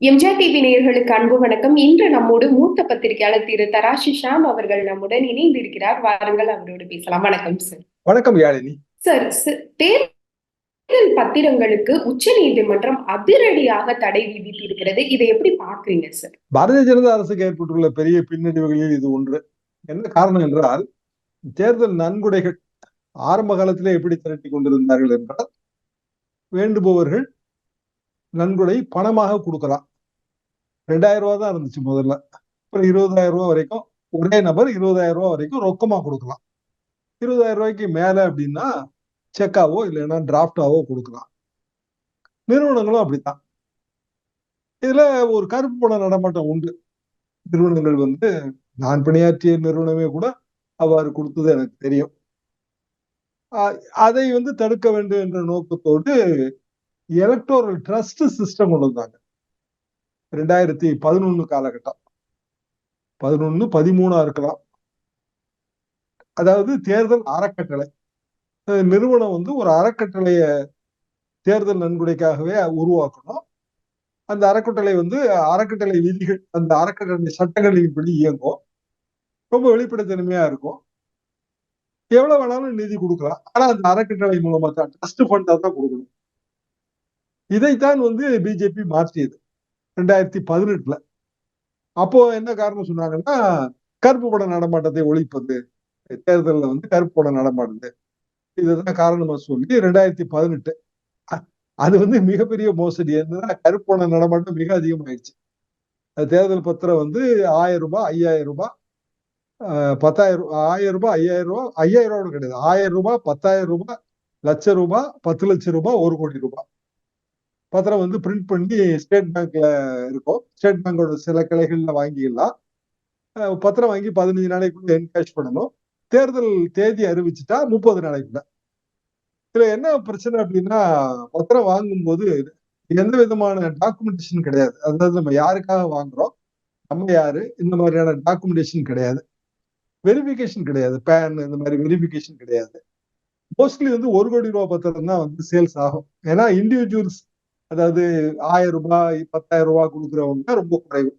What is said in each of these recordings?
MGR TV நேயர்களுக்கு அன்பு வணக்கம். இன்று நம்மோடு மூத்த பத்திரிகையாளர் திரு தராஷி ஷாம் அவர்கள் நம்முடன் இணைந்திருக்கிறார். வாருங்கள் அவரோடு பேசலாம். வணக்கம் சார் வணக்கம் யாழினி. சார் தேர்தல் பத்திரங்களுக்கு உச்ச நீதிமன்றம் அதிரடியாக தடை விதித்திருக்கிறது. இதை எப்படி பாக்குறீங்க சார் பாரதிய ஜனதா அரசுக்கு ஏற்பட்டுள்ள பெரிய பின்னடைவுகளில் இது ஒன்று. என்ன காரணம் என்றால் தேர்தல் நன்கொடைகள் ஆரம்ப காலத்திலே எப்படி திரட்டி கொண்டிருந்தார்கள் என்றால் வேண்டுபவர்கள் நன்கொடை பணமாக கொடுக்கலாம். ரெண்டாயிரம் ரூபா தான் இருந்துச்சு முதல்ல. அப்புறம் இருபதாயிரம் ரூபாய் வரைக்கும் ஒரே நபர் இருபதாயிரம் ரூபாய் வரைக்கும் ரொக்கமா கொடுக்கலாம். இருபதாயிரம் ரூபாய்க்கு மேல அப்படின்னா செக்காவோ இல்லைன்னா டிராஃப்டாவோ கொடுக்கலாம். நிறுவனங்களும் அப்படித்தான். இதுல ஒரு கருப்பு பண நடமாட்டம் உண்டு. நிறுவனங்கள் வந்து நான் பணியாற்றிய நிறுவனமே கூட அவ்வாறு கொடுத்தது எனக்கு தெரியும். அதை வந்து தடுக்க வேண்டும் என்ற நோக்கத்தோடு எலக்டோரல் ட்ரஸ்ட் சிஸ்டம் கொண்டு வந்தாங்க. ரெண்டாயிரத்தி பதினொன்னு காலகட்டம். பதினொன்னு பதிமூணா இருக்கலாம். அதாவது தேர்தல் அறக்கட்டளை. நிறுவனம் வந்து ஒரு அறக்கட்டளைய தேர்தல் நன்கொடைக்காகவே உருவாக்கணும். அந்த அறக்கட்டளை வந்து அறக்கட்டளை விதிகள் அந்த அறக்கட்டளை சட்டங்களின்படி இயங்கும். ரொம்ப வெளிப்படைத்தன்மையா இருக்கும். எவ்வளவு வேணாலும் நிதி கொடுக்கலாம். ஆனா அந்த அறக்கட்டளை மூலமா தான் ட்ரஸ்ட் ஃபண்டா தான் கொடுக்கணும். இதைத்தான் வந்து பிஜேபி மாற்றியது. ரெண்டாயிரத்தி பதினெட்டுல. அப்போ என்ன காரணம் சொன்னாங்கன்னா கருப்பு பட நடமாட்டத்தை ஒழிப்பது தேர்தலில் வந்து கருப்பு பட நடமாடுது. இதுதான் காரணமா சொல்லி ரெண்டாயிரத்தி பதினெட்டு. அது வந்து மிகப்பெரிய மோசடி. என்னன்னா கருப்பு பண நடமாட்டம் மிக அதிகமாயிடுச்சு. அது தேர்தல் பத்திரம் வந்து ஆயிரம் ரூபாய் ஐயாயிரம் ரூபாய் பத்தாயிரம் ஆயிரம் ரூபாய் ஐயாயிரம் ரூபாய் ஐயாயிரம் ரூபாய் கிடையாது. ஆயிரம் ரூபாய் பத்தாயிரம் ரூபாய் லட்ச ரூபாய் பத்து லட்சம் ரூபாய் ஒரு கோடி ரூபாய் பத்திரம் வந்து பிரிண்ட் பண்ணி ஸ்டேட் பேங்க்ல இருக்கும். ஸ்டேட் பேங்கோட சில கிளைகள்ல வாங்கிடலாம். பத்திரம் வாங்கி பதினஞ்சு நாளைக்குள்ள என்கேஷ் பண்ணணும். தேர்தல் தேதி அறிவிச்சுட்டா முப்பது நாளைக்குள்ள. இதுல என்ன பிரச்சனை அப்படின்னா பத்திரம் வாங்கும்போது எந்த விதமான டாக்குமெண்டேஷன் கிடையாது. அதாவது நம்ம யாருக்காக வாங்குறோம்? நம்ம யாரு? இந்த மாதிரியான டாக்குமெண்டேஷன் கிடையாது. வெரிஃபிகேஷன் கிடையாது. பேன் இந்த மாதிரி வெரிஃபிகேஷன் கிடையாது. மோஸ்ட்லி வந்து ஒரு கோடி ரூபா பத்திரம் தான் வந்து சேல்ஸ் ஆகும். ஏன்னா இண்டிவிஜுவல்ஸ் அதாவது ஆயிரம் ரூபாய் பத்தாயிரம் ரூபாய் கொடுக்குறவங்க ரொம்ப குறைவு.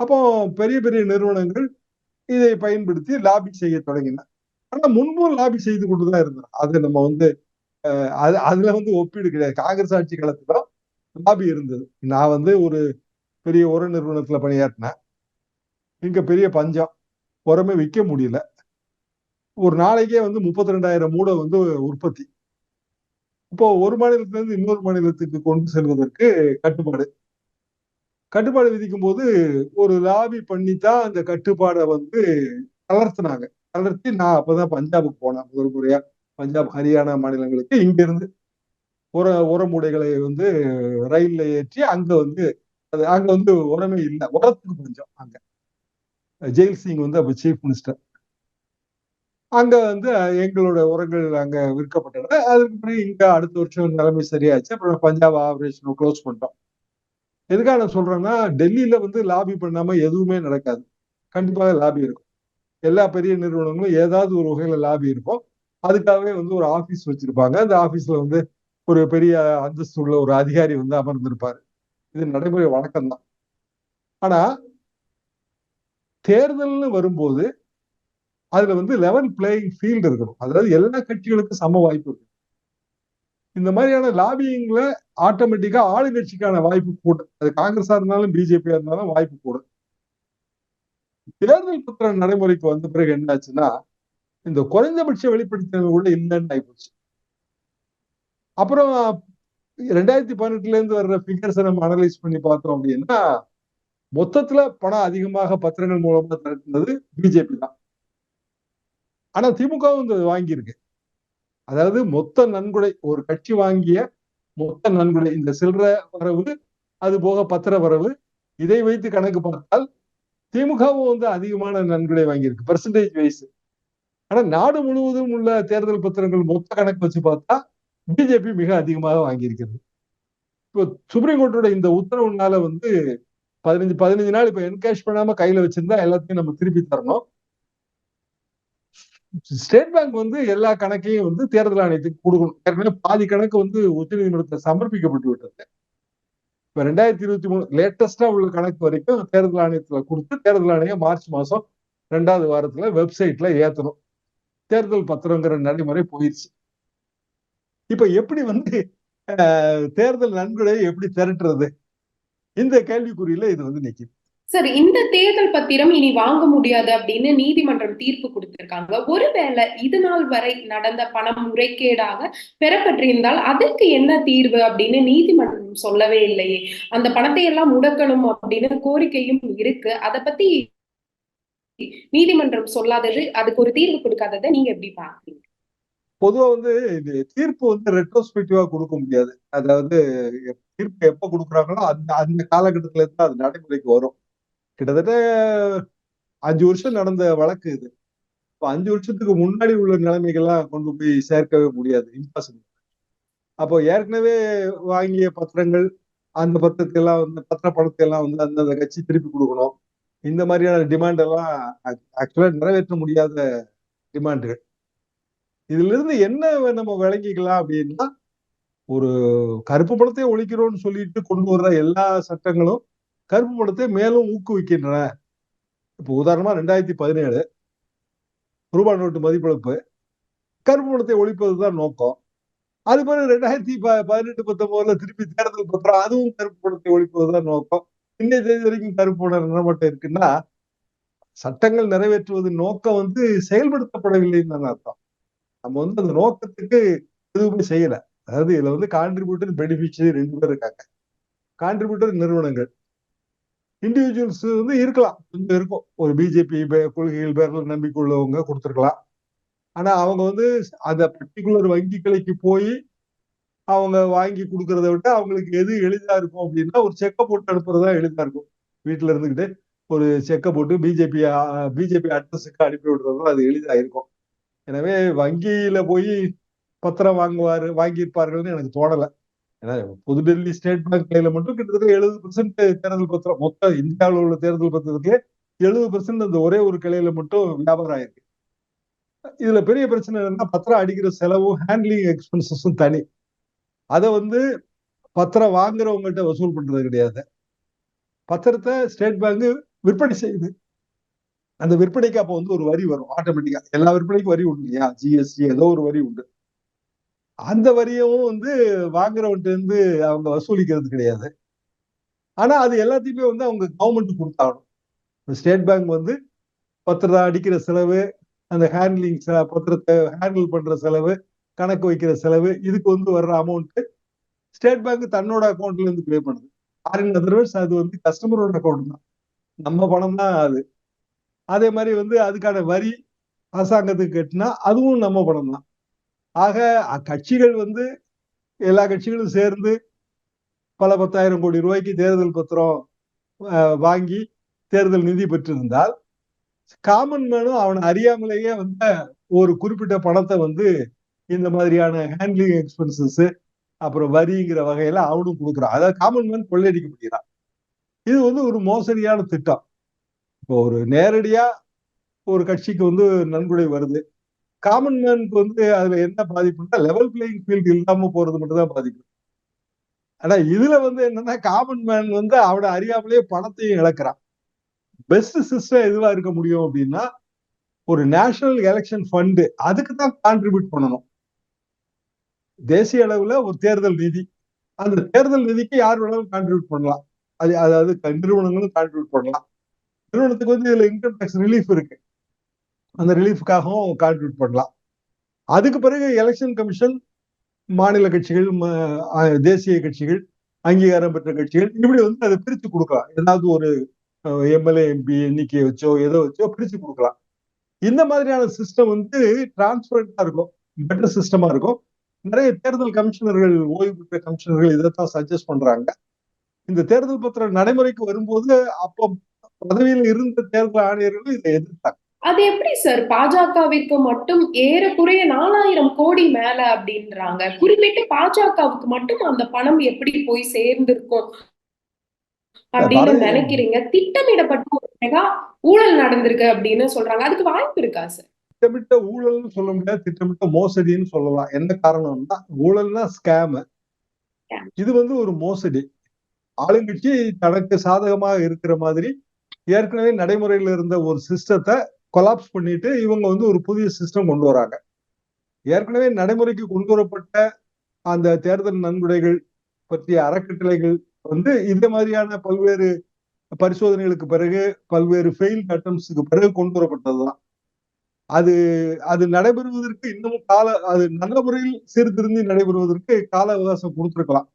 அப்போ பெரிய பெரிய நிறுவனங்கள் இதை பயன்படுத்தி லாபி செய்ய தொடங்கின. ஆனா முன்பும் லாபி செய்து கொண்டு தான் இருந்தோம் அது நம்ம வந்து அது அதுல வந்து ஒப்பீடு கிடையாது. காங்கிரஸ் ஆட்சி காலத்துல லாபி இருந்தது. நான் வந்து ஒரு பெரிய உர நிறுவனத்துல பணியாற்றினேன். இங்க பெரிய பஞ்சம். உரமே விற்க முடியல. ஒரு நாளைக்கே வந்து முப்பத்தி ரெண்டாயிரம் மூடை வந்து உற்பத்தி. இப்போ ஒரு மாநிலத்திலிருந்து இன்னொரு மாநிலத்துக்கு கொண்டு செல்வதற்கு கட்டுப்பாடு. கட்டுப்பாடு விதிக்கும் போது ஒரு லாபி பண்ணித்தான் அந்த கட்டுப்பாடை வந்து தளர்த்தினாங்க. தளர்த்தி நான் அப்பதான் பஞ்சாபுக்கு போனேன் முதல் முறையா. பஞ்சாப் ஹரியானா மாநிலங்களுக்கு இங்கிருந்து. உர உரமுடைகளை வந்து ரயில்ல ஏற்றி அங்க வந்து அது அங்க வந்து உரமே இல்லை உரத்துக்கு பஞ்சம் அங்க. ஜெயில் சிங் வந்து அப்ப சீஃப் மினிஸ்டர் அங்க வந்து எங்களோட உரங்கள் அங்க விற்கப்பட்டன அதுக்கு பிறகு இங்க அடுத்த வருஷம் நிலைமை சரியாச்சு. அப்புறம் பஞ்சாப் ஆபரேஷன் க்ளோஸ் பண்ணிட்டோம். எதுக்காக நான் சொல்றேன்னா டெல்லியில வந்து லாபி பண்ணாம எதுவுமே நடக்காது. கண்டிப்பாக லாபி இருக்கும். எல்லா பெரிய நிறுவனங்களும் ஏதாவது ஒரு வகையில லாபி இருக்கும். அதுக்காகவே வந்து ஒரு ஆபீஸ் வச்சிருப்பாங்க. அந்த ஆபீஸ்ல வந்து ஒரு பெரிய அந்தஸ்து உள்ள ஒரு அதிகாரி வந்து அமர்ந்திருப்பாரு. இது நடைமுறை வழக்கம் தான் ஆனா தேர்தல்னு வரும்போது அதுல வந்து லெவல் பிளேயிங் ஃபீல்டு இருக்கணும். அதாவது எல்லா கட்சிகளுக்கும் சம வாய்ப்பு இருக்கு. இந்த மாதிரியான லாபியிங்ல ஆட்டோமேட்டிக்கா ஆளுங்கட்சிக்கான வாய்ப்பு கூடும். அது காங்கிரஸா இருந்தாலும் பிஜேபியா இருந்தாலும் வாய்ப்பு கூடும். தேர்தல் பத்திர நடைமுறைக்கு வந்த பிறகு என்னாச்சுன்னா இந்த குறைந்தபட்ச வெளிப்படுத்தினது கூட இல்லைன்னு ஆயிப்போச்சு. அப்புறம் ரெண்டாயிரத்தி பதினெட்டுல இருந்து வர்ற ஃபிகர்ஸை நம்ம அனலைஸ் பண்ணி பார்த்தோம் அப்படின்னா மொத்தத்துல பணம் அதிகமாக பத்திரங்கள் மூலமா திரட்டினது பிஜேபி தான். ஆனா திமுகவும் இந்த வாங்கியிருக்கு. அதாவது மொத்த நன்கொடை ஒரு கட்சி வாங்கிய மொத்த நன்கொடை இந்த சில்லற வரவு அது போக பத்திர வரவு இதை வைத்து கணக்கு பார்த்தால் திமுகவும் வந்து அதிகமான நன்கொடை வாங்கியிருக்கு பெர்சன்டேஜ் வைஸ் ஆனா நாடு முழுவதும் உள்ள தேர்தல் பத்திரங்கள் மொத்த கணக்கு வச்சு பார்த்தா பிஜேபி மிக அதிகமாக வாங்கியிருக்கிறது. இப்போ சுப்ரீம் கோர்ட்டோட இந்த உத்தரவுனால வந்து பதினஞ்சு பதினஞ்சு நாள் இப்ப என்கேஷ் பண்ணாம கையில வச்சிருந்தா எல்லாத்தையும் நம்ம திருப்பி தரணும். ஸ்டேட் பேங்க் வந்து எல்லா கணக்கையும் வந்து தேர்தல் ஆணையத்துக்கு கொடுக்கணும். ஏற்கனவே பாதி கணக்கு வந்து உச்சநீதிமன்றத்தில் சமர்ப்பிக்கப்பட்டு விட்டது. இப்ப ரெண்டாயிரத்தி இருபத்தி மூணு லேட்டஸ்டா உள்ள கணக்கு வரைக்கும் தேர்தல் ஆணையத்துல கொடுத்து தேர்தல் ஆணையம் மார்ச் மாசம் ரெண்டாவது வாரத்துல வெப்சைட்ல ஏத்தணும். தேர்தல் பத்திரங்கிற நடைமுறை போயிடுச்சு இப்ப எப்படி வந்து தேர்தல் நன்கொடையை எப்படி திரட்டுறது? இந்த கேள்விக்குறியில இது வந்து நிக்குது. சார் இந்த தேர்தல் பத்திரம் இனி வாங்க முடியாது அப்படின்னு நீதிமன்றம் தீர்ப்பு கொடுத்திருக்காங்க. ஒருவேளை இது நாள் வரை நடந்த பணம் முறைகேடாக பெறப்பட்டிருந்தால் அதற்கு என்ன தீர்வு அப்படின்னு நீதிமன்றம் சொல்லவே இல்லையே. அந்த பணத்தை எல்லாம் முடக்கணும் அப்படின்னு கோரிக்கையும் இருக்கு. அத பத்தி நீதிமன்றம் சொல்லாதது அதுக்கு ஒரு தீர்வு கொடுக்காததை நீங்க எப்படி பாக்குறீங்க பொதுவா வந்து இது தீர்ப்பு வந்து ரெட்ரோஸ்பெக்டிவா கொடுக்க முடியாது. அதாவது தீர்ப்பு எப்ப கொடுக்குறாங்களோ அந்த அந்த காலகட்டத்துல இருந்து அது நடைமுறைக்கு வரும். கிட்டத்தட்ட அஞ்சு வருஷம் நடந்த வழக்கு இது. இப்போ அஞ்சு வருஷத்துக்கு முன்னாடி உள்ள நிலைமைகள்லாம் கொண்டு போய் சேர்க்கவே முடியாது. இம்பாசிபிள் அப்போ ஏற்கனவே வாங்கிய பத்திரங்கள் அந்த பத்திரத்தை எல்லாம் வந்து பத்திர பணத்தை எல்லாம் வந்து அந்தந்த கட்சி திருப்பி கொடுக்கணும். இந்த மாதிரியான டிமாண்ட் எல்லாம் ஆக்சுவலா நிறைவேற்ற முடியாத டிமாண்டுகள் இதுல இருந்து என்ன நம்ம விளங்கிக்கலாம் அப்படின்னா ஒரு கருப்பு பணத்தை ஒழிக்கிறோம்னு சொல்லிட்டு கொண்டு வர்ற எல்லா சட்டங்களும் கருப்பு பணத்தை மேலும் ஊக்குவிக்கின்றன. இப்போ உதாரணமா ரெண்டாயிரத்தி பதினேழு ரூபாய் நோட்டு மதிப்பிழப்பு. கருப்பு பணத்தை ஒழிப்பதுதான் நோக்கம். அது மாதிரி ரெண்டாயிரத்தி ப பதினெட்டு பத்தொன்பதுல திருப்பி தேர்தல் பத்திரம் அதுவும் கருப்பு பணத்தை ஒழிப்பதுதான் நோக்கம். இன்னைய தேதி வரைக்கும் கருப்பு பணம் நிலமட்டம் இருக்குன்னா சட்டங்கள் நிறைவேற்றுவதன் நோக்கம் வந்து செயல்படுத்தப்படவில்லைன்னு தான் அர்த்தம். நம்ம வந்து அந்த நோக்கத்துக்கு எதுவுமே செய்யல. அதாவது இதுல வந்து கான்ட்ரிபியூட்டர் பெனிஃபிஷரி ரெண்டு பேர் இருக்காங்க. கான்ட்ரிபியூட்டர் நிறுவனங்கள். இண்டிவிஜுவல்ஸ் வந்து இருக்கலாம். கொஞ்சம் இருக்கும். ஒரு பிஜேபி கொள்கைகள் பேரில் நம்பிக்கை உள்ளவங்க கொடுத்துருக்கலாம். ஆனா அவங்க வந்து அந்த பர்டிகுலர் வங்கி கிளைக்கு போய் அவங்க வாங்கி கொடுக்கறத விட அவங்களுக்கு எது எளிதா இருக்கும் அப்படின்னா ஒரு செக்கை போட்டு அனுப்புறதா எளிதா இருக்கும். வீட்டுல இருந்துக்கிட்டு ஒரு செக்கை போட்டு பிஜேபி பிஜேபி அட்ரஸுக்கு அனுப்பி விடுறதும் அது எளிதா இருக்கும். எனவே வங்கியில போய் பத்திரம் வாங்குவாரு வாங்கியிருப்பார்கள்னு எனக்கு தோணலை. ஏன்னா புதுடெல்லி ஸ்டேட் பேங்க் கையில மட்டும் கிட்டத்தட்ட எழுபது பெர்சென்ட் தேர்தல் பத்திரம் மொத்த இந்தியாவில் உள்ள தேர்தல் பத்திரத்திலே எழுபது பெர்சென்ட் அந்த ஒரே ஒரு கிளையில மட்டும் வியாபாரம் ஆயிருக்கு. இதுல பெரிய பிரச்சனை என்னன்னா பத்திரம் அடிக்கிற செலவும் ஹேண்ட்லிங் எக்ஸ்பென்சஸும் தனி. அதை வந்து பத்திரம் வாங்குறவங்ககிட்ட வசூல் பண்றது கிடையாது. பத்திரத்தை ஸ்டேட் பேங்க் விற்பனை செய்யுது. அந்த விற்பனைக்கு அப்போ வந்து ஒரு வரி வரும் ஆட்டோமேட்டிக்கா. எல்லா விற்பனைக்கும் வரி உண்டு இல்லையா? ஜிஎஸ்டி ஏதோ ஒரு வரி உண்டு. அந்த வரியவும் வந்து வாங்குறவன்ட்டு இருந்து அவங்க வசூலிக்கிறது கிடையாது. ஆனா அது எல்லாத்தையுமே வந்து அவங்க கவர்மெண்ட் கொடுத்தாகணும். ஸ்டேட் பேங்க் வந்து பத்திரத்தை அடிக்கிற செலவு அந்த ஹேண்ட்லிங் பத்திரத்தை ஹேண்டில் பண்ற செலவு கணக்கு வைக்கிற செலவு இதுக்கு வந்து வர்ற அமௌண்ட் ஸ்டேட் பேங்க் தன்னோட அக்கௌண்ட்ல இருந்து பே பண்ணுது. ஃபாரின் அதர்வைஸ் அது வந்து கஸ்டமரோட அக்கௌண்ட் தான். நம்ம பணம் தான் அது. அதே மாதிரி வந்து அதுக்கான வரி அரசாங்கத்துக்கு கட்டினா அதுவும் நம்ம பணம் தான். ஆக கட்சிகள் வந்து எல்லா கட்சிகளும் சேர்ந்து பல பத்தாயிரம் கோடி ரூபாய்க்கு தேர்தல் பத்திரம் வாங்கி தேர்தல் நிதி பெற்றிருந்தால் காமன் மேனும் அவனை அறியாமலேயே வந்து ஒரு குறிப்பிட்ட பணத்தை வந்து இந்த மாதிரியான ஹேண்ட்லிங் எக்ஸ்பென்சஸ் அப்புறம் வரிங்கிற வகையில அவனும் கொடுக்குறான். அதாவது காமன் மேன் கொள்ளையடிக்க முடிகிறான். இது வந்து ஒரு மோசடியான திட்டம். இப்போ ஒரு நேரடியா ஒரு கட்சிக்கு வந்து நன்கொடை வருது. காமன் மேனுக்கு வந்து அதுல என்ன பாதிப்புன்னா லெவல் பிளேயிங் ஃபீல்டு இல்லாம போறது மட்டும் தான் பாதிப்பு ஆனா இதுல வந்து என்னன்னா காமன் மேன் வந்து அவட அறியாமலேயே பணத்தையும் இழக்கிறான். பெஸ்ட் சிஸ்டம் எதுவா இருக்க முடியும் அப்படின்னா ஒரு நேஷனல் எலெக்ஷன் ஃபண்டு அதுக்கு தான் கான்ட்ரிபியூட் பண்ணணும். தேசிய அளவுல ஒரு தேர்தல் நிதி. அந்த தேர்தல் நிதிக்கு யார் வேணாலும் கான்ட்ரிபியூட் பண்ணலாம். அது அதாவது நிறுவனங்களும் கான்ட்ரிபியூட் பண்ணலாம். நிறுவனத்துக்கு வந்து இதுல இன்கம் டேக்ஸ் ரிலீஃப் இருக்கு. அந்த ரிலீஃப்காகவும் கான்ட்ரிபியூட் பண்ணலாம். அதுக்கு பிறகு எலெக்ஷன் கமிஷன் மாநில கட்சிகள் தேசிய கட்சிகள் அங்கீகாரம் பெற்ற கட்சிகள் இப்படி வந்து அதை பிரித்து கொடுக்கலாம். ஏதாவது ஒரு எம்எல்ஏ எம்பி எண்ணிக்கையை வச்சோ எதை வச்சோ பிரிச்சு கொடுக்கலாம். இந்த மாதிரியான சிஸ்டம் வந்து டிரான்ஸ்பரண்டா இருக்கும். பெட்டர் சிஸ்டமா இருக்கும். நிறைய தேர்தல் கமிஷனர்கள் ஓய்வு பெற்ற கமிஷனர்கள் இதைத்தான் சஜஸ்ட் பண்றாங்க. இந்த தேர்தல் பத்திரம் நடைமுறைக்கு வரும்போது அப்போ பதவியில் இருந்த தேர்தல் ஆணையர்களும் இதை எதிர்த்தாங்க. அது எப்படி சார்? பாஜகவிற்கு மட்டும் ஏறக்குறைய நாலாயிரம் கோடி மேல அப்படின்றாங்க. குறிப்பிட்டு பாஜகவுக்கு மட்டும் அந்த பணம் எப்படி போய் சேர்ந்திருக்கும் அப்படின்னு நினைக்கிறீங்க? திட்டமிடப்பட்ட ஒரு மெகா ஊழல் நடந்திருக்கு அப்படின்னு சொல்றாங்க. அதுக்கு வாய்ப்பு இருக்கா சார்? திட்டமிட்ட ஊழல்னு சொல்ல முடியாது திட்டமிட்ட மோசடின்னு சொல்லலாம். என்ன காரணம்னா ஊழல்னா ஸ்கேம் இது வந்து ஒரு மோசடி. ஆளுங்கட்சி தனக்கு சாதகமாக இருக்கிற மாதிரி ஏற்கனவே நடைமுறையில் இருந்த ஒரு சிஸ்டத்தை கொலாப்ஸ் பண்ணிட்டு இவங்க வந்து ஒரு புதிய சிஸ்டம் கொண்டு வராங்க. ஏற்கனவே நடைமுறைக்கு கொண்டு வரப்பட்ட அந்த தேர்தல் நன்கொடைகள் பற்றிய அறக்கட்டளைகள் வந்து இந்த மாதிரியான பல்வேறு பரிசோதனைகளுக்கு பிறகு பல்வேறு ஃபெயில் அட்டம்ஸுக்கு பிறகு கொண்டு வரப்பட்டதுதான். அது அது நடைபெறுவதற்கு இன்னமும் கால அது நல்ல முறையில் சீர்திருந்தி நடைபெறுவதற்கு கால அவகாசம் கொடுத்துருக்கலாம்.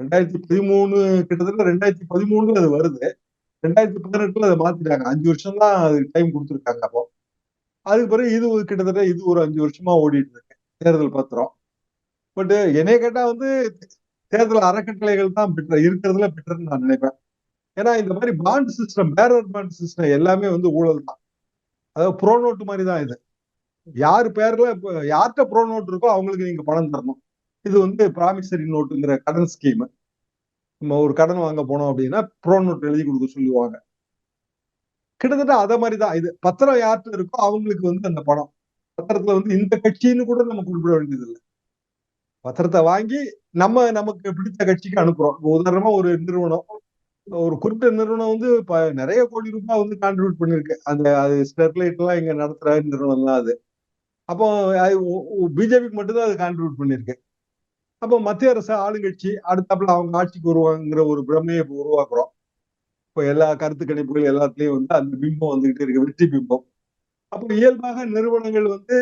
ரெண்டாயிரத்தி பதிமூணு கிட்டத்தட்ட ரெண்டாயிரத்தி பதிமூணுல அது வருது. ரெண்டாயிரத்தி பதினெட்டுல அதை மாத்திட்டாங்க. அஞ்சு வருஷம் தான் அதுக்கு டைம் கொடுத்துருக்காங்க அப்போ. அதுக்கு பிறகு இது ஒரு கிட்டத்தட்ட இது ஒரு அஞ்சு வருஷமா ஓடிட்டு இருக்கு. தேர்தல் பத்திரம். பட் என்னைய கேட்டா வந்து தேர்தல் அறக்கட்டளைகள் தான் பெற்ற இருக்கிறதுல பெட்டர்னு நான் நினைப்பேன். ஏன்னா இந்த மாதிரி bond system bearer bond system எல்லாமே வந்து ஊழல் தான். அதாவது ப்ரோ நோட்டு மாதிரி தான் இது. யார் பேர்ல யார்கிட்ட ப்ரோ நோட் இருக்கோ அவங்களுக்கு நீங்க பணம் தரணும். இது வந்து ப்ராமிசரி நோட்டுங்கிற கடன் ஸ்கீம் நம்ம ஒரு கடன் வாங்க போனோம் அப்படின்னா ப்ரோ நோட் எழுதி கொடுக்க சொல்லுவாங்க. கிட்டத்தட்ட அதை மாதிரி தான் இது பத்திரம் யார்கிட்ட இருக்கோ அவங்களுக்கு வந்து அந்த பணம். பத்திரத்துல வந்து இந்த கட்சின்னு கூட நம்ம குறிப்பிட வேண்டியது இல்லை பத்திரத்தை வாங்கி நம்ம நமக்கு பிடித்த கட்சிக்கு அனுப்புறோம். உதாரணமா ஒரு நிறுவனம் ஒரு குறிப்பிட்ட நிறுவனம் வந்து இப்ப நிறைய கோடி ரூபாய் வந்து கான்ட்ரிபியூட் பண்ணிருக்கு. அந்த அது ஸ்டெர்லைட் எல்லாம் இங்க நடத்துற நிறுவனம் தான் அது அப்போ பிஜேபிக்கு மட்டும்தான் அது கான்ட்ரிபியூட் பண்ணிருக்கு. அப்போ மத்திய அரசு ஆளுங்கட்சி அடுத்தாப்புல அவங்க ஆட்சிக்கு வருவாங்கிற ஒரு பிரமையை உருவாக்குறோம். இப்போ எல்லா கருத்து கணிப்புகள் எல்லாத்துலயும் வந்து அந்த பிம்பம் வந்துகிட்டே இருக்கு வெற்றி பிம்பம். அப்போ இயல்பாக நிறுவனங்கள் வந்து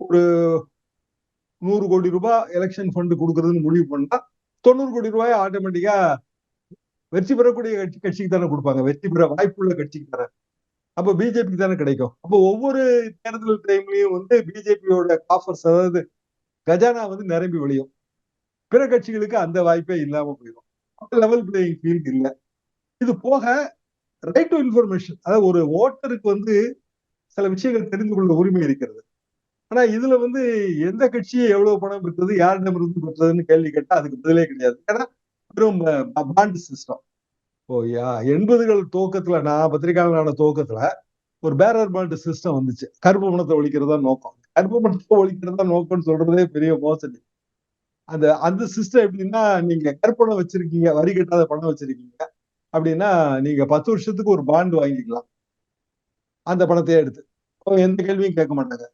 ஒரு நூறு கோடி ரூபாய் எலெக்ஷன் ஃபண்ட் கொடுக்கறதுன்னு முடிவு பண்ணா தொண்ணூறு கோடி ரூபாய் ஆட்டோமேட்டிக்கா வெற்றி பெறக்கூடிய கட்சி கட்சிக்கு தானே கொடுப்பாங்க. வெற்றி பெற வாய்ப்புள்ள கட்சிக்கு தானே. அப்போ பிஜேபிக்கு தானே கிடைக்கும். அப்போ ஒவ்வொரு தேர்தல் டைம்லயும் வந்து பிஜேபியோட காஃபர்ஸ் அதாவது கஜானா வந்து நிரம்பி வழியும் பிற கட்சிகளுக்கு அந்த வாய்ப்பே இல்லாம போயிடும். லெவல் பிளேயிங் ஃபீல்ட் இல்லை. இது போக ரைட் டு இன்ஃபர்மேஷன் அதாவது ஒரு ஓட்டருக்கு வந்து சில விஷயங்கள் தெரிந்து கொள்ள உரிமை இருக்கிறது. ஆனா இதுல வந்து எந்த கட்சி எவ்வளவு பணம் பெற்றது யாரிடம் இருந்து பெற்றதுன்னு கேள்வி கேட்டா அதுக்கு பதிலே கிடையாது. ஏன்னா வெறும் பாண்ட் சிஸ்டம் ஓ எண்பதுகள் துவக்கத்துல நான் பத்திரிகையாளரான துவக்கத்துல ஒரு பேரர் பாண்ட் சிஸ்டம் வந்துச்சு. கருப்பு பணத்தை ஒழிக்கிறதா நோக்கம். கருப்பு பணத்தை ஒழிக்கிறதா நோக்கம்னு சொல்றதே பெரிய மோசடி. அந்த அந்த சிஸ்டம் எப்படின்னா நீங்க கற்பணம் வச்சிருக்கீங்க வரி கட்டாத பணம் வச்சிருக்கீங்க. அப்படின்னா நீங்க பத்து வருஷத்துக்கு ஒரு பாண்ட் வாங்கிக்கலாம். அந்த பணத்தையே எடுத்து. எந்த கேள்வியும் கேட்க மாட்டாங்க.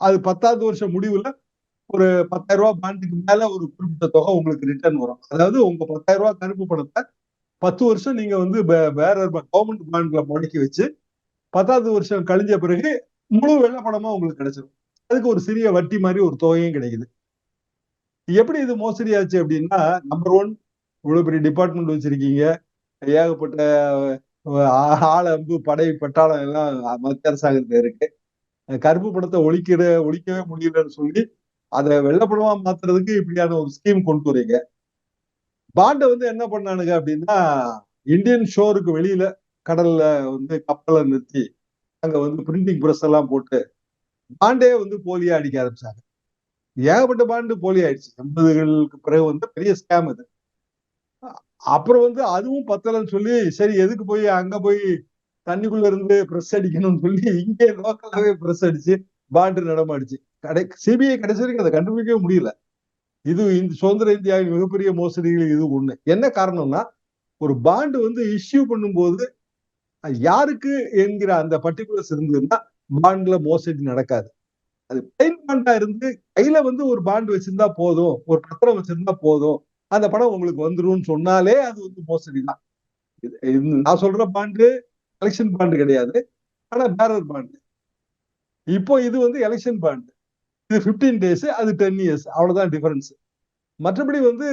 அது பத்தாவது வருஷம் முடிவுல ஒரு பத்தாயிரம் ரூபாய் பாண்டுக்கு மேல ஒரு குறிப்பிட்ட தொகை உங்களுக்கு ரிட்டர்ன் வரும். அதாவது உங்க பத்தாயிரம் ரூபாய் கருப்பு பணத்தை பத்து வருஷம் நீங்க வந்து வேற கவர்மெண்ட் பாண்ட்ல முடக்கி வச்சு பத்தாவது வருஷம் கழிஞ்ச பிறகு முழு வெள்ள பணமா உங்களுக்கு கிடைச்சிடும் அதுக்கு ஒரு சிறிய வட்டி மாதிரி ஒரு தொகையும் கிடைக்குது. எப்படி இது மோசடி ஆச்சு அப்படின்னா நம்பர் ஒன் இவ்வளவு பெரிய டிபார்ட்மெண்ட் வச்சிருக்கீங்க. ஏகப்பட்ட ஆள் அம்பு படை பட்டாளம் எல்லாம் மத்திய அரசாங்கத்துல இருக்கு. கருப்பு படத்தை ஒழிக்கிற ஒழிக்கவே முடியலன்னு சொல்லி அதை வெள்ளப்படமா மாத்துறதுக்கு இப்படியான ஒரு ஸ்கீம் கொண்டு வரீங்க பாண்டை வந்து என்ன பண்ணானுங்க அப்படின்னா இந்தியன் ஷோருக்கு வெளியில கடல்ல வந்து கப்பலை நிறுத்தி அங்க வந்து பிரிண்டிங் பிரஸ் எல்லாம் போட்டு பாண்டே வந்து போலியா அடிக்க ஆரம்பிச்சாங்க. ஏகப்பட்ட பாண்டு போலி ஆயிடுச்சு. எண்பதுகளுக்கு பிறகு வந்து பெரிய ஸ்கேம் இது. அப்புறம் வந்து அதுவும் பத்தலன்னு சொல்லி சரி எதுக்கு போய் அங்க போய் தண்ணிக்குள்ள இருந்து பிரஸ் அடிக்கணும்னு சொல்லி இங்கே லோக்கலாவே பிரஸ் அடிச்சு பாண்டு நடமாடிச்சு கடை சிபிஐ கடைசி வரைக்கும் அதை கண்டுபிடிக்கவே முடியல. இது இந்த சுதந்திர இந்தியாவின் மிகப்பெரிய மோசடிகள் இது ஒண்ணு. என்ன காரணம்னா ஒரு பாண்டு வந்து இஷ்யூ பண்ணும்போது யாருக்கு என்கிற அந்த பர்டிகுலர்ஸ் இருந்ததுன்னா பாண்ட்ல மோசடி நடக்காது. அது பிளைன் பாண்டா இருந்து கையில வந்து ஒரு பாண்ட் வச்சிருந்தா போதும் ஒரு பத்திரம் வச்சிருந்தா போதும். அந்த பணம் உங்களுக்கு வந்துடும் சொன்னாலே அது வந்து மோசடி தான். நான் சொல்ற பாண்டு எலெக்ஷன் பாண்டு கிடையாது. ஆனா பேரர் பாண்டு இப்போ இது வந்து எலெக்ஷன் பாண்டு இது பிப்டீன் டேஸ் அது டென் இயர்ஸ் அவ்வளவுதான் டிஃபரன்ஸ் மற்றபடி வந்து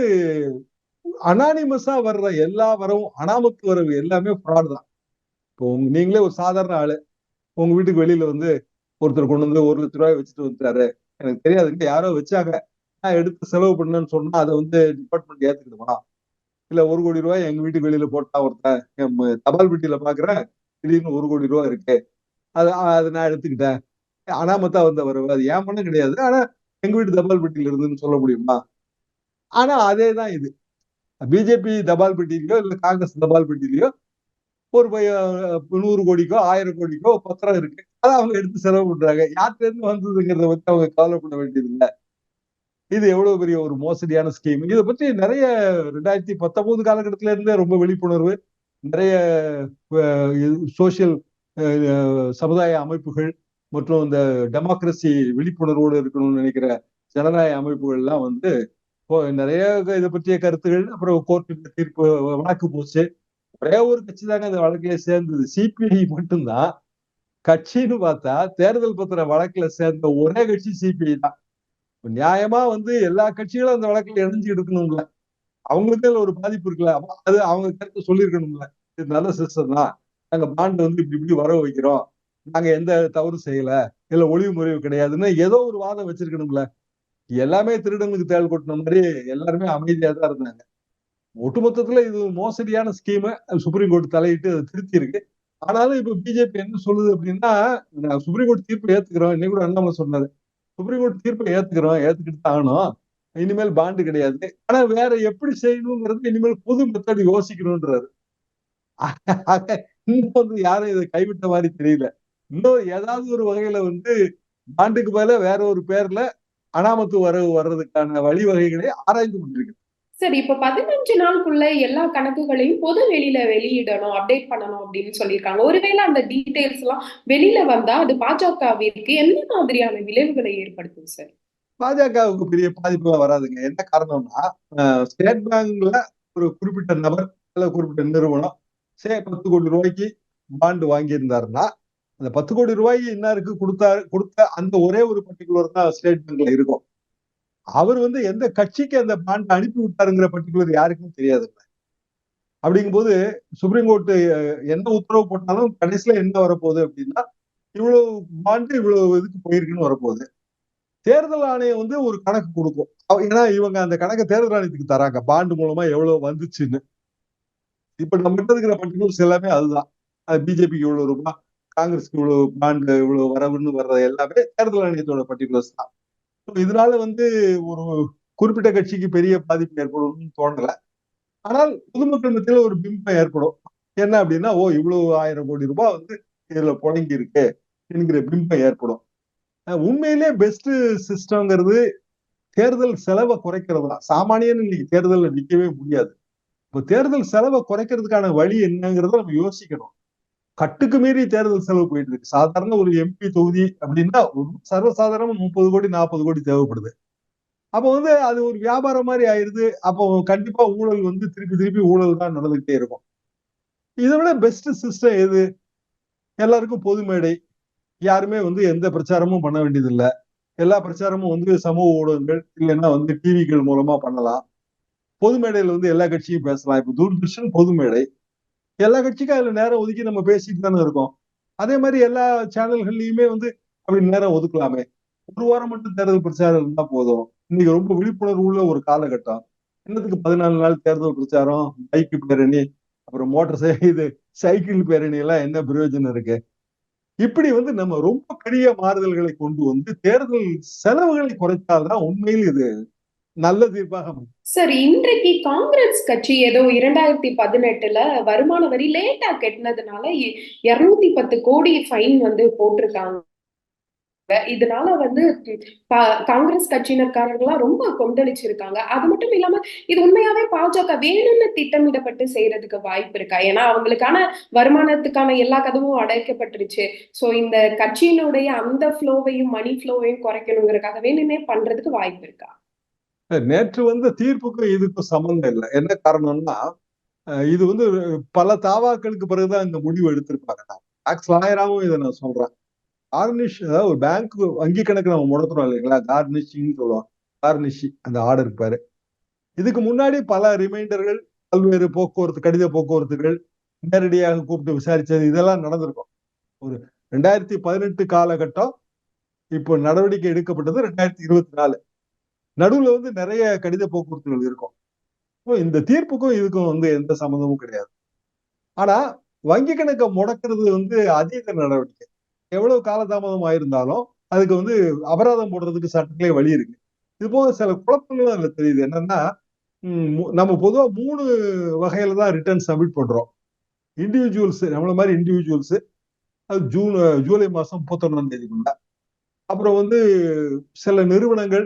அனானிமஸா வர்ற எல்லா வரவும் அனாமத்து வரவு எல்லாமே ஃப்ராட் தான். இப்போ நீங்களே ஒரு சாதாரண ஆளு. உங்க வீட்டுக்கு வெளியில வந்து ஒருத்தர் கொண்டு வந்து ஒரு லட்ச ரூபாய் வச்சுட்டு வந்துட்டாரு. எனக்கு தெரியாதுங்க யாரோ வச்சாங்க. நான் எடுத்து செலவு பண்ணேன்னு சொன்னா அதை வந்து டிபார்ட்மெண்ட் ஏத்துக்கிடுமா? இல்ல ஒரு கோடி ரூபாய் எங்க வீட்டுக்கு வெளியில போட்டா ஒருத்தன் தபால் பெட்டியில பாக்குறேன். திடீர்னு ஒரு கோடி ரூபாய் இருக்கு. அது அதை நான் எடுத்துக்கிட்டேன். அனாமத்தா வந்த வரவு அது ஏன் பண்ண கிடையாது. ஆனா எங்க வீட்டு தபால் பெட்டியில இருந்துன்னு சொல்ல முடியுமா? ஆனா அதே தான் இது. பிஜேபி தபால் பெட்டியிலயோ இல்ல காங்கிரஸ் தபால் பெட்டியிலயோ ஒரு நூறு கோடிக்கோ ஆயிரம் கோடிக்கோ பத்திரம் இருக்கு. அதை அவங்க எடுத்து செலவு பண்றாங்க. யார்கிட்ட இருந்து வந்ததுங்கிறத பத்தி அவங்க கவலைப்பட வேண்டியதில்லை. இது எவ்வளவு பெரிய ஒரு மோசடியான ஸ்கீம் இதை பற்றி நிறைய ரெண்டாயிரத்தி பத்தொன்பது காலகட்டத்தில இருந்தே ரொம்ப விழிப்புணர்வு நிறைய சோசியல் சமுதாய அமைப்புகள் மற்றும் இந்த டெமோக்ரஸி விழிப்புணர்வோடு இருக்கணும்னு நினைக்கிற ஜனநாயக அமைப்புகள் எல்லாம் வந்து நிறைய இதை பற்றிய கருத்துகள் அப்புறம் கோர்ட்டு தீர்ப்பு வழக்கு போச்சு. ஒரே ஒரு கட்சி தாங்க அந்த வழக்கில சேர்ந்தது. சிபிஐ மட்டும்தான். கட்சின்னு பார்த்தா தேர்தல் பத்திர வழக்குல சேர்ந்த ஒரே கட்சி சிபிஐ தான். நியாயமா வந்து எல்லா கட்சிகளும் அந்த வழக்குல இணைஞ்சு எடுக்கணும்ல அவங்களுக்கு ஒரு பாதிப்பு இருக்குல்ல. அது அவங்க கருத்து சொல்லியிருக்கணும்ல. இது நல்ல சிஸ்டம் தான். நாங்க பாண்ட் வந்து இப்படி இப்படி வர வைக்கிறோம். நாங்க எந்த தவறு செய்யல. இல்ல ஒளிவு முறைவு கிடையாதுன்னு ஏதோ ஒரு வாதம் வச்சிருக்கணும்ல. எல்லாமே திருடனுக்கு தேள் கொட்டின மாதிரி எல்லாருமே அமைதியா தான் இருந்தாங்க. ஒட்டுமொத்தத்துல இது மோசடியான ஸ்கீமை சுப்ரீம் கோர்ட் தலையிட்டு அதை திருத்தி இருக்கு ஆனாலும் இப்ப பிஜேபி என்ன சொல்லுது அப்படின்னா சுப்ரீம் கோர்ட் தீர்ப்பை ஏத்துக்கிறோம். இன்னைக்கு கூட அண்ணாமலை சொன்னாரு. சுப்ரீம் கோர்ட் தீர்ப்பை ஏத்துக்கிறோம். ஏத்துக்கிட்டு ஆகணும். இனிமேல் பாண்டு கிடையாது. ஆனா வேற எப்படி செய்யணுங்கிறது இனிமேல் புது மெத்தட் யோசிக்கணும்ன்றாரு. இன்னும் வந்து யாரும் இதை கைவிட்ட மாதிரி தெரியல. இன்னும் ஏதாவது ஒரு வகையில வந்து பாண்டுக்கு பதில வேற ஒரு பேர்ல அனாமத்து வரவு வர்றதுக்கான வழிவகைகளை ஆராய்ந்து கொண்டிருக்கு சரி இப்ப பதினஞ்சு நாளுக்குள்ள எல்லா கணக்குகளையும் பொது வெளியில வெளியிடணும் அப்டேட் பண்ணணும் அப்படின்னு சொல்லியிருக்காங்க. ஒருவேளை அந்த டீடைல்ஸ் எல்லாம் வெளியில வந்தா அது பாஜகவிற்கு என்ன மாதிரியான விளைவுகளை ஏற்படுத்தும் சார் பாஜகவுக்கு பெரிய பாதிப்பு வராதுங்க. என்ன காரணம்னா ஸ்டேட் பேங்க்ல ஒரு குறிப்பிட்ட நபர் அல்லது குறிப்பிட்ட நிறுவனம் சே பத்து கோடி ரூபாய்க்கு பாண்டு வாங்கியிருந்தாருன்னா அந்த பத்து கோடி ரூபாய் இன்னாருக்கு கொடுத்தாரு கொடுத்த அந்த ஒரே ஒரு பர்டிகுலர் தான் ஸ்டேட் பேங்க்ல இருக்கும். அவர் வந்து எந்த கட்சிக்கு அந்த பாண்ட் அனுப்பி விட்டாருங்கிற பர்டிகுலர் யாருக்கும் தெரியாதுங்க. அப்படிங்கும்போது சுப்ரீம் கோர்ட் எந்த உத்தரவு போட்டாலும் கடைசியில என்ன வரப்போகுது அப்படின்னா இவ்வளவு பாண்டு இவ்வளவு இதுக்கு போயிருக்குன்னு வரப்போகுது. தேர்தல் ஆணையம் வந்து ஒரு கணக்கு கொடுக்கும். ஏன்னா இவங்க அந்த கணக்கை தேர்தல் ஆணையத்துக்கு தராங்க. பாண்டு மூலமா எவ்வளவு வந்துச்சுன்னு. இப்ப நம்ம கிட்ட இருக்கிற பர்டிகுலர்ஸ் எல்லாமே அதுதான். பிஜேபிக்கு இவ்வளவு ரூபாய் காங்கிரஸ்க்கு இவ்வளவு பாண்டு இவ்வளவு வரவுன்னு வர்றது எல்லாமே தேர்தல் ஆணையத்தோட பர்டிகுலர்ஸ் தான். இதனால வந்து ஒரு குறிப்பிட்ட கட்சிக்கு பெரிய பாதிப்பு ஏற்படும்னு தோணல. ஆனால் பொதுமக்கள் மத்தியில ஒரு பிம்பம் ஏற்படும். என்ன அப்படின்னா ஓ இவ்வளவு ஆயிரம் கோடி ரூபாய் வந்து இதுல புழங்கி இருக்கு என்கிற பிம்பம் ஏற்படும். உண்மையிலே பெஸ்ட் சிஸ்டம்ங்கிறது தேர்தல் செலவை குறைக்கிறது தான். சாமானியன் இன்னைக்கு தேர்தலில் நிற்கவே முடியாது. இப்போ தேர்தல் செலவை குறைக்கிறதுக்கான வழி என்னங்கிறத நம்ம யோசிக்கணும். கட்டுக்கு மீறி தேர்தல் செலவு போயிட்டு இருக்கு. சாதாரண ஒரு எம்பி தொகுதி அப்படின்னா சர்வசாதாரணமா முப்பது கோடி நாற்பது கோடி தேவைப்படுது. அப்போ வந்து அது ஒரு வியாபாரம் மாதிரி ஆயிடுது அப்போ கண்டிப்பா ஊழல் வந்து திருப்பி திருப்பி ஊழல் தான் நடந்துகிட்டே இருக்கும். இதை விட பெஸ்ட் சிஸ்டம் எது? எல்லாருக்கும் பொது மேடை. யாருமே வந்து எந்த பிரச்சாரமும் பண்ண வேண்டியதில்லை. எல்லா பிரச்சாரமும் வந்து சமூக ஊடகங்கள் இல்லைன்னா வந்து டிவிகள் மூலமா பண்ணலாம். பொது மேடையில் வந்து எல்லா கட்சியும் பேசலாம். இப்ப தூர்தர்ஷன் பொது மேடை. எல்லா கட்சிக்கும் அதுல நேரம் ஒதுக்கி நம்ம பேசிட்டு தானே இருக்கோம். அதே மாதிரி எல்லா சேனல்கள்லயுமே வந்து அப்படி நேரம் ஒதுக்கலாமே. ஒரு வாரம் மட்டும் தேர்தல் பிரச்சாரம் இருந்தா போதும். இன்னைக்கு ரொம்ப விழிப்புணர்வு உள்ள ஒரு காலகட்டம். என்னத்துக்கு பதினாலு நாள் தேர்தல் பிரச்சாரம் பைக்கு பேரணி அப்புறம் மோட்டார் சை இது சைக்கிள் பேரணி எல்லாம் என்ன பிரயோஜனம் இருக்கு? இப்படி வந்து நம்ம ரொம்ப பெரிய மாறுதல்களை கொண்டு வந்து தேர்தல் செலவுகளை குறைத்தால்தான் உண்மையில் இது நல்ல தீர்ப்பாக சார் இன்றைக்கு காங்கிரஸ் கட்சி ஏதோ இரண்டாயிரத்தி பதினெட்டுல வருமான வரி லேட்டா கெட்டினதுனால இருநூத்தி பத்து கோடி ஃபைன் வந்து போட்டிருக்காங்க. இதனால வந்து காங்கிரஸ் கட்சியினர்காரர்கள்லாம் ரொம்ப கொந்தளிச்சிருக்காங்க. அது மட்டும் இல்லாம இது உண்மையாவே பாஜக வேணும்னு திட்டமிடப்பட்டு செய்யறதுக்கு வாய்ப்பு இருக்கா? ஏன்னா அவங்களுக்கான வருமானத்துக்கான எல்லா கதவும் அடைக்கப்பட்டுருச்சு. சோ இந்த கட்சியினுடைய அந்த ஃப்ளோவையும் மணி ஃப்ளோவையும் குறைக்கணுங்கிறதுக்காக வேணுமே பண்றதுக்கு வாய்ப்பு இருக்கா? நேற்று வந்த தீர்ப்புக்கும் இதுக்கும் சம்மந்தம் இல்லை. என்ன காரணம்னா இது வந்து பல தாவாக்களுக்கு பிறகுதான் இந்த முடிவு எடுத்திருப்பாங்க. டாக்ஸ் லாயராகவும் இதை நான் சொல்றேன். கார்னிஷ் அதாவது ஒரு பேங்க் வங்கி கணக்கு நம்ம முடக்கிறோம் இல்லைங்களா? கார்னிஷிங்னு சொல்லுவோம் கார்னிஷி அந்த ஆர்டர் இருப்பாரு. இதுக்கு முன்னாடி பல ரிமைண்டர்கள் பல்வேறு போக்குவரத்து கடித போக்குவரத்துகள் நேரடியாக கூப்பிட்டு விசாரிச்சது இதெல்லாம் நடந்திருக்கும். ஒரு ரெண்டாயிரத்தி பதினெட்டு காலகட்டம் இப்போ நடவடிக்கை எடுக்கப்பட்டது ரெண்டாயிரத்தி இருபத்தி நாலு. நடுவுல வந்து நிறைய கடித போக்குவரத்துகள் இருக்கும். இந்த தீர்ப்புக்கும் இதுக்கும் வந்து எந்த சம்மந்தமும் கிடையாது. ஆனா வங்கி கணக்கை முடக்கிறது வந்து அதீத நடவடிக்கை. எவ்வளவு காலதாமதம் ஆயிருந்தாலும் அதுக்கு வந்து அபராதம் போடுறதுக்கு சட்டத்திலே வழி இருக்கு. இது போக சில குழப்பங்களும் அதுல தெரியுது. என்னன்னா நம்ம பொதுவா மூணு வகையில தான் ரிட்டர்ன் சப்மிட் பண்றோம். இண்டிவிஜுவல்ஸ் நம்மள மாதிரி இண்டிவிஜுவல்ஸ் அது ஜூன் ஜூலை மாசம் முப்பத்தொன்னாம் தேதிக்குள்ள. அப்புறம் வந்து சில நிறுவனங்கள்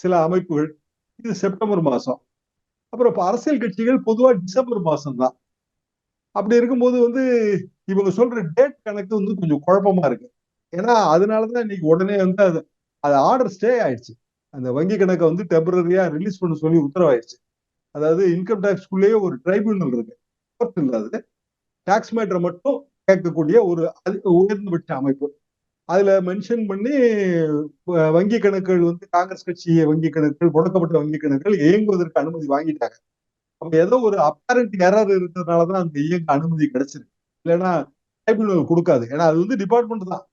சில அமைப்புகள் இது செப்டம்பர் மாசம். அப்புறம் இப்போ அரசியல் கட்சிகள் பொதுவாக டிசம்பர் மாசம் தான் அப்படி இருக்கும்போது வந்து இவங்க சொல்ற டேட் கணக்கு வந்து கொஞ்சம் குழப்பமா இருக்கு. ஏன்னா அதனாலதான் இன்னைக்கு உடனே வந்து அது அது ஆர்டர் ஸ்டே ஆயிடுச்சு. அந்த வங்கி கணக்கை வந்து டெம்பரரியா ரிலீஸ் பண்ண சொல்லி உத்தரவாயிடுச்சு. அதாவது இன்கம் டேக்ஸ்குள்ளேயே ஒரு ட்ரைபியூனல் இருக்கு. கோர்ட் இல்லாது டேக்ஸ் மேட்டரை மட்டும் கேட்கக்கூடிய ஒரு அதி- உயர்ந்தபட்ச அமைப்பு. அதுல மென்ஷன் பண்ணி வங்கி கணக்குகள் வந்து காங்கிரஸ் கட்சி வங்கி கணக்குகள் முடக்கப்பட்ட வங்கி கணக்குகள் இயங்குவதற்கு அனுமதி வாங்கிட்டாங்க. அப்ப ஏதோ ஒரு அப்பரண்ட் எரர் இருக்கிறதுனாலதான் அந்த இயங்க அனுமதி கிடைச்சிருக்கு. இல்லைன்னா ட்ரைபுனல் கொடுக்காது. ஏன்னா அது வந்து டிபார்ட்மெண்ட் தான்.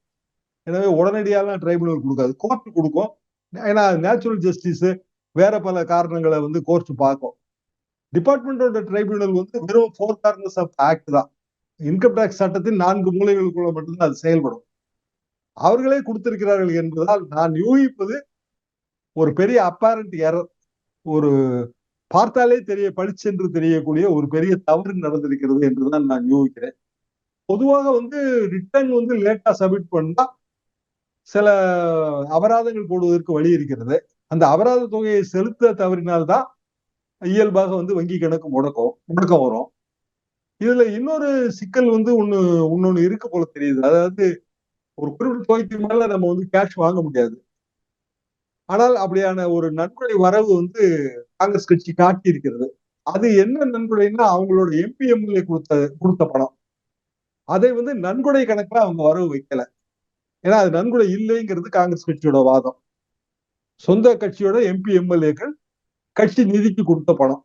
எனவே உடனடியாலாம் ட்ரைபுனல் கொடுக்காது. கோர்ட் கொடுக்கும். ஏன்னா நேச்சுரல் ஜஸ்டிஸ் வேற பல காரணங்களை வந்து கோர்ட் பார்க்கும். டிபார்ட்மெண்டோட ட்ரைபியூனல் வந்து வெறும் ஃபோர் கார்னர்ஸ் ஆஃப் ஆக்ட் தான். இன்கம் டேக்ஸ் சட்டத்தின் நான்கு மூலைகளுக்குள்ள மட்டும்தான் அது செயல்படும். அவர்களே கொடுத்திருக்கிறார்கள் என்பதால் நான் யூகிப்பது ஒரு பெரிய அப்பாரண்ட் எரர் ஒரு பார்த்தாலே தெரிய படிச்சென்று தெரியக்கூடிய ஒரு பெரிய தவறு நடந்திருக்கிறது என்றுதான் நான் யூகிக்கிறேன். பொதுவாக வந்து ரிட்டர்ன் வந்து லேட்டா சப்மிட் பண்ணா சில அபராதங்கள் போடுவதற்கு வழி இருக்கிறது. அந்த அபராத தொகையை செலுத்த தவறினால்தான் இயல்பாக வந்து வங்கி கணக்கு முடக்கம் முடக்கம் வரும். இதுல இன்னொரு சிக்கல் வந்து ஒன்று இன்னொன்னு இருக்கு போல தெரியுது. அதாவது ஒரு குறிப்பிட்ட தொகைக்கு மேல நம்ம வந்து கேஷ் வாங்க முடியாது. ஆனால் அப்படியான ஒரு நன்கொடை வரவு வந்து காங்கிரஸ் கட்சி காட்டி இருக்கிறது அது என்ன நன்கொடைன்னா அவங்களோட எம்பி எம்எல்ஏ கொடுத்த கொடுத்த பணம். அதை வந்து நன்கொடை கணக்குல அவங்க வரவு வைக்கல. ஏன்னா அது நன்கொடை இல்லைங்கிறது காங்கிரஸ் கட்சியோட வாதம். சொந்த கட்சியோட எம்பி எம்எல்ஏக்கள் கட்சி நிதிக்கு கொடுத்த பணம்.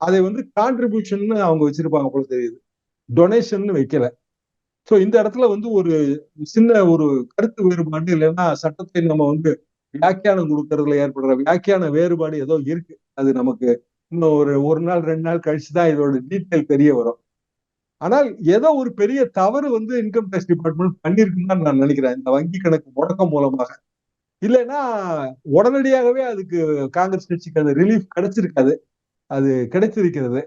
அதை வந்து கான்ட்ரிபியூஷன் அவங்க வச்சிருப்பாங்க போல தெரியுது. டொனேஷன் வைக்கல. சோ இந்த இடத்துல வந்து ஒரு சின்ன ஒரு கருத்து வேறுபாடு இல்லைன்னா சட்டத்தை நம்ம வந்து வியாக்கியானம் கொடுக்கறதுல ஏற்படுற வியாக்கியான வேறுபாடு ஏதோ இருக்கு. அது நமக்கு இன்னும் ஒரு ஒரு நாள் ரெண்டு நாள் கழிச்சு தான் இதோட டீட்டெயில் தெரிய வரும். ஆனால் ஏதோ ஒரு பெரிய தவறு வந்து இன்கம் டேக்ஸ் டிபார்ட்மெண்ட் பண்ணிருக்குன்னு தான் நான் நினைக்கிறேன். இந்த வங்கி கணக்கு முடக்கம் மூலமாக. இல்லைன்னா உடனடியாகவே அதுக்கு காங்கிரஸ் கட்சிக்கு அந்த ரிலீஃப் கிடைச்சிருக்காது. அது கிடைச்சிருக்கிறது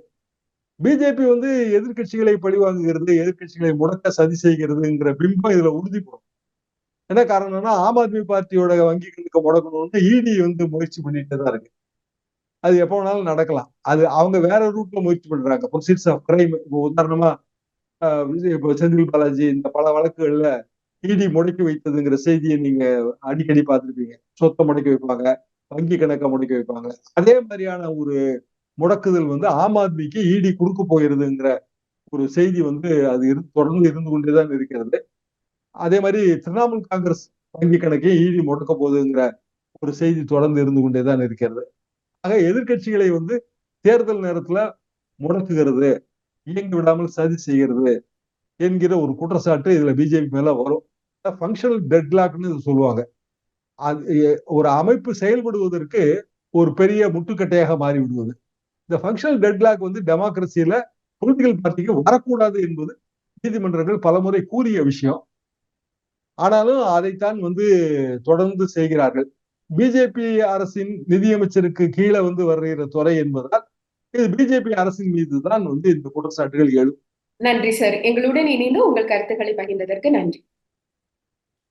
பிஜேபி வந்து எதிர்க்கட்சிகளை பழிவாங்குகிறது எதிர்க்கட்சிகளை முடக்க சதி செய்கிறதுங்கிற பிம்பம் இதுல உறுதிப்படும் என்ன காரணம்னா ஆம் ஆத்மி பார்ட்டியோட வங்கி கணக்கு முடக்கணும்னு இடி வந்து முயற்சி பண்ணிட்டு தான் இருக்கு. அது எப்போ வேணாலும் நடக்கலாம். அது அவங்க வேற ரூட்ல முயற்சி பண்றாங்க. ப்ரொசீட்ஸ் ஆஃப் கிரைம் இப்போ உதாரணமா ஆஹ் இப்போ செந்தில் பாலாஜி இந்த பல வழக்குகள்ல இடி முடக்கி வைத்ததுங்கிற செய்தியை நீங்க அடிக்கடி பார்த்திருப்பீங்க. சொத்தை முடக்கி வைப்பாங்க வங்கி கணக்கை முடக்கி வைப்பாங்க. அதே மாதிரியான ஒரு முடக்குதல் வந்து ஆம் ஆத்மிக்கு இடி கொடுக்க போகிறதுங்கிற ஒரு செய்தி வந்து அது இரு தொடர்ந்து இருந்து கொண்டேதான் இருக்கிறது. அதே மாதிரி திரிணாமுல் காங்கிரஸ் வங்கி கணக்கை இடி முடக்க போகுதுங்கிற ஒரு செய்தி தொடர்ந்து இருந்து கொண்டேதான் இருக்கிறது. ஆக எதிர்க்கட்சிகளை வந்து தேர்தல் நேரத்துல முடக்குகிறது இயங்கி விடாமல் சதி செய்கிறது என்கிற ஒரு குற்றச்சாட்டு இதுல பிஜேபி மேல வரும். ஃபங்க்ஷனல் டெட்லாக்னு இது சொல்லுவாங்க. அது ஒரு அமைப்பு செயல்படுவதற்கு ஒரு பெரிய முட்டுக்கட்டையாக மாறி விடுவது இந்த ஃபங்க்ஷனல் டெட்லாக் வந்து டெமோக்ரஸியில பொலிட்டிக்கல் பார்ட்டிக்கு வரக்கூடாது என்பது நீதிமன்றங்கள் பலமுறை கூறிய விஷயம். ஆனாலும் அதைத்தான் வந்து தொடர்ந்து செய்கிறார்கள். பிஜேபி அரசின் நிதியமைச்சருக்கு கீழே வந்து வருகிற துறை என்பதால் இது பிஜேபி அரசின் மீது தான் வந்து இந்த குற்றச்சாட்டுகள் எழும். நன்றி சார். எங்களுடன் இணைந்து உங்கள் கருத்துக்களை பகிர்ந்ததற்கு நன்றி.